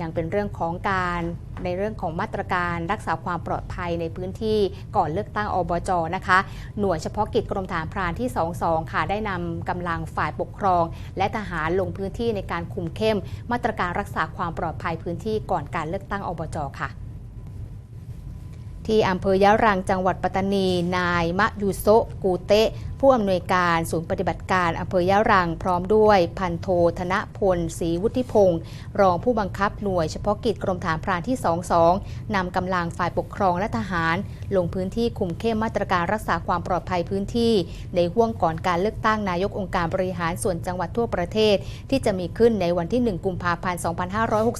ยังเป็นเรื่องของการในเรื่องของมาตรการรักษาความปลอดภัยในพื้นที่ก่อนเลือกตั้งอบจนะคะ หน่วยเฉพาะกิจกรมฐานพรานที่ 22 ค่ะ ได้นำกำลังฝ่ายปกครอง และทหารลงพื้นที่ในการคุมเข้ม มาตรการรักษาความปลอดภัยพื้นที่ก่อนการเลือกตั้งอบจค่ะ ที่อำเภอยะรังจังหวัดปัตตานี นายมะยูโซกูเตะผู้อำนวยการศูนย์ปฏิบัติการอำเภอยะรังพร้อมด้วยพันโทธนพลศรีวุฒิพงศ์รองผู้บังคับหน่วยเฉพาะกิจกรมฐานพรานที่ 22นำกำลังฝ่ายปกครองและทหาร ลงพื้นที่คุมเข้มมาตรการรักษาความปลอดภัยพื้นที่ ในห่วงก่อนการเลือกตั้งนายกองค์การบริหารส่วนจังหวัดทั่วประเทศ ที่จะมีขึ้นในวันที่ 1 กุมภาพันธ์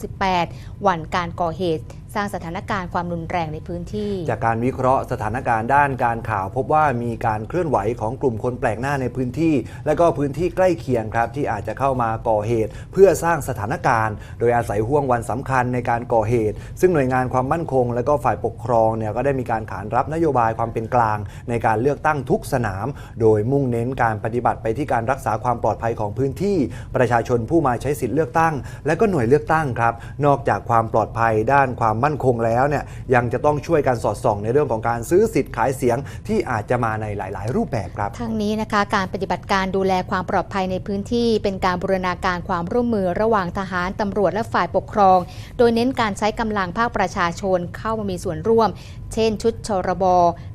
2568 วันการก่อเหตุ สร้างสถานการณ์ความรุนแรงในพื้นที่ จากการวิเคราะห์สถานการณ์ด้านการข่าว พบว่ามีการเคลื่อนไหวของกลุ่มคนแปลกหน้าในพื้นที่ และก็พื้นที่ใกล้เคียงครับที่อาจจะเข้ามาก่อเหตุ เพื่อสร้างสถานการณ์ โดยอาศัยห่วงวันสำคัญในการก่อเหตุ ซึ่งหน่วยงานความมั่นคง และก็ฝ่ายปกครองเนี่ยก็ได้มีการขานรับนโยบายความเป็นกลาง ในการเลือกตั้งทุกสนาม โดยมุ่งเน้นการปฏิบัติไปที่การรักษาความปลอดภัยของพื้นที่ ประชาชนผู้มาใช้สิทธิ์เลือกตั้ง และก็หน่วยเลือกตั้งครับนอกจากความปลอดภัยด้านความมั่นคงแล้วเนี่ยยังจะต้องช่วยกันสอดส่องในเรื่องของการซื้อสิทธิ์ขายเสียงที่อาจจะมาในหลาย ๆ รูปแบบครับ ทั้งนี้นะคะการปฏิบัติการดูแลความปลอดภัยในพื้นที่ เป็นการบูรณาการความร่วมมือระหว่างทหารตำรวจและฝ่ายปกครอง โดยเน้นการใช้กำลังภาคประชาชนเข้ามามีส่วนร่วม เช่น ชุดชรบ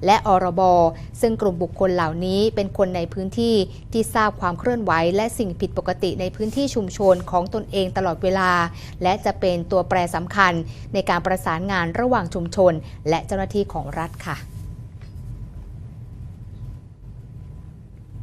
และอรบซึ่งกลุ่มบุคคลเหล่านี้เป็นคนในพื้นที่ที่ทราบความเคลื่อนไหว และสิ่งผิดปกติในพื้นที่ชุมชนของตนเองตลอดเวลา และจะเป็นตัวแปรสำคัญในการประประสานงานระหว่างชุมชน และเจ้าหน้าที่ของรัฐค่ะ